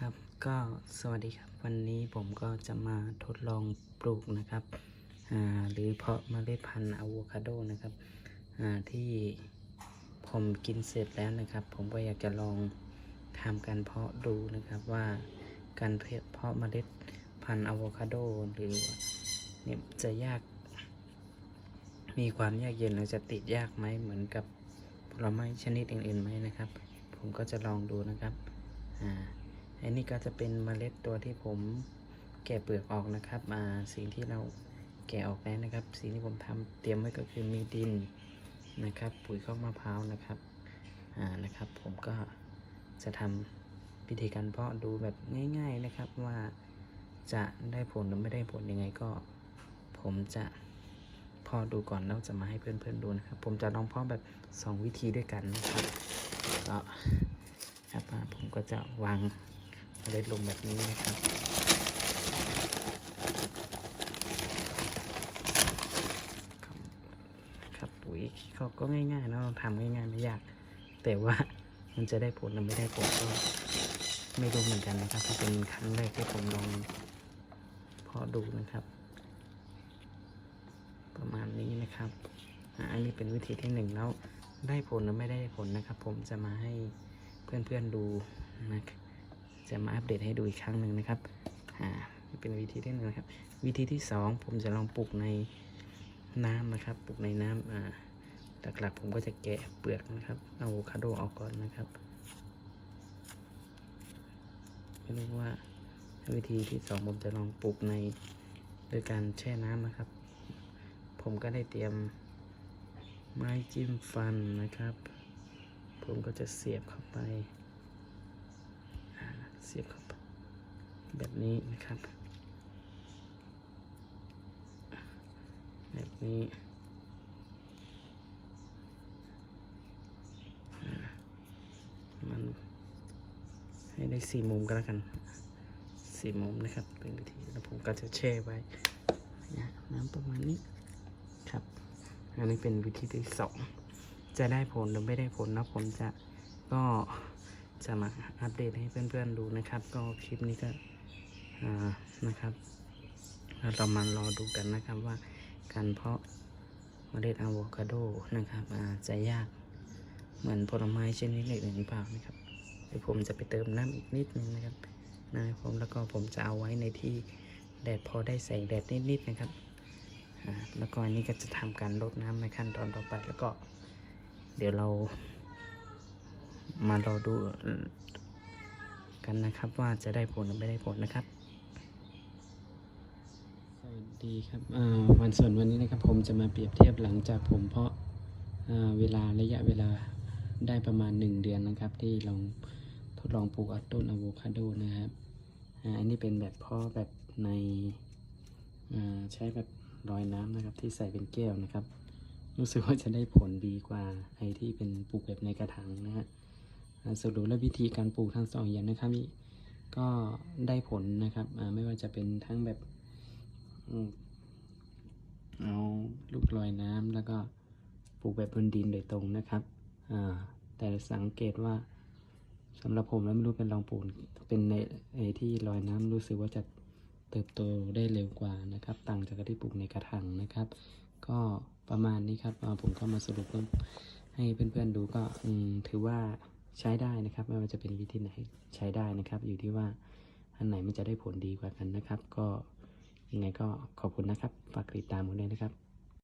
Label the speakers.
Speaker 1: ครับก็สวัสดีครับวันนี้ผมก็จะมาทดลองปลูกนะครับหรือเพาะเมล็ดพันธุ์อะโวคาโดนะครับที่ผมกินเสร็จแล้วนะครับ ผมก็อยากจะลองทำการเพาะดูนะครับว่าการเพาะเมล็ดพันธุ์อะโวคาโดหรือเนี่ยจะยาก มีความยากเย็นหรือจะติดยากไหมเหมือนกับผลไม้ชนิดอื่นๆไหมนะครับ ผมก็จะลองดูนะครับอ่า อันนี้ก็จะเป็นเมล็ดตัวที่ผมแกะเปลือกออกนะครับมาสิ่งที่เราแกะออกแล้วนะครับ สิ่งที่ผมทำเตรียมไว้ก็คือมีดินนะครับ ปุ๋ยข้าวมะพร้าวนะครับอ่านะครับ ผมก็จะทำพิธีการเพาะดูแบบง่าย ๆนะครับว่าจะได้ผลหรือไม่ได้ผลยังไงก็ ผมจะเพาะดูก่อนแล้วจะมาให้เพื่อนๆดูนะครับ ผมจะลองเพาะแบบ 2 วิธีด้วยกันนะครับก็ครับผมก็จะวาง เล็ดลงแบบนี้นะครับครับปุ๋ยเขาก็ง่ายๆนะเราทำง่ายๆไม่ยาก แต่ว่ามันจะได้ผลหรือไม่ได้ผลก็ไม่รู้เหมือนกันนะครับเพราะเป็นครั้งแรกที่ผมลองเพาะดูนะครับ ประมาณนี้นะครับอันนี้เป็นวิธีที่หนึ่งแล้วได้ผลหรือไม่ได้ผลนะครับ ผมจะมาให้เพื่อนๆดูนะครับ จะมาอัปเดตให้ดูอีกครั้งหนึ่งนะครับอ่าเป็นวิธีที่หนึ่งนะครับ วิธีที่สองผมจะลองปลูกในน้ำนะครับ ปลูกในน้ำอ่าหลักๆผมก็จะแกะเปลือกนะครับเอะโวคาโดออกก่อนนะครับไม่รู้ว่าวิธีที่สองผมจะลองปลูกในโดยการแช่น้ำนะครับ ผมก็ได้เตรียมไม้จิ้มฟันนะครับ ผมก็จะเสียบเข้าไป เสียบเข้าไปแบบนี้นะครับ แบบนี้มันให้ได้สี่มุมก็แล้วกันสี่มุมนะครับ เป็นวิธีแล้วผมก็จะแช่ไว้น้ำประมาณนี้ครับ อันนี้เป็นวิธีที่สองจะได้ผลหรือไม่ได้ผลนะผมจะก็ จะมาอัปเดตให้เพื่อนๆดูนะครับ ก็คลิปนี้ก็นะครับ เรามารอดูกันนะครับว่าการเพาะเมล็ดอะโวคาโดนะครับจะยากเหมือนผลไม้ชนิดอื่นหรือเปล่านะครับเดี๋ยวผมจะไปเติมน้ำอีกนิดนึงนะครับนะครับผมแล้วก็ผมจะเอาไว้ในที่แดดพอได้แสงแดดนิดๆนะครับแล้วก็อันนี้ก็จะทำการรดน้ำในขั้นตอนต่อไปแล้วก็ เดี๋ยวเรา มารอดูกันนะครับว่าจะได้ผลหรือไม่ได้ผลนะครับ สวัสดีครับวันส่วนวันนี้นะครับผมจะมาเปรียบเทียบหลังจากผมเพาะเวลาระยะเวลาได้ประมาณ 1 เดือนนะครับ ที่ลองทดลองปลูกต้นอะโวคาโดนะครับอ,อันนี้เป็นแบบเพาะแบบในใช้แบบลอยน้ำนะครับที่ใส่เป็นแก้วนะครับ รู้สึกว่าจะได้ผลดีกว่าไอ้ที่เป็นปลูกแบบในกระถางนะฮะ สรุปแล้ววิธีการปลูกทั้งสองอย่างนะครับก็ได้ผลนะครับไม่ว่าจะเป็นทั้งแบบเอาลูกลอยน้ำแล้วก็ปลูกแบบบนดินโดยตรงนะครับแต่สังเกตว่าสำหรับผมแล้วไม่รู้เป็นลองปลูกเป็นในไอที่ลอยน้ำรู้สึกว่าจะเติบโตได้เร็วกว่านะครับ ต่างจากที่ปลูกในกระถางนะครับ ก็ประมาณนี้ครับผมก็มาสรุปเพิ่มให้เพื่อนๆดูก็ถือว่า ใช้ได้นะครับ ไม่ว่าจะเป็นวิธีไหนใช้ได้นะครับ อยู่ที่ว่าอันไหนมันจะได้ผลดีกว่ากันนะครับ ก็ยังไงก็ขอบคุณนะครับฝากติดตามกันด้วยนะครับ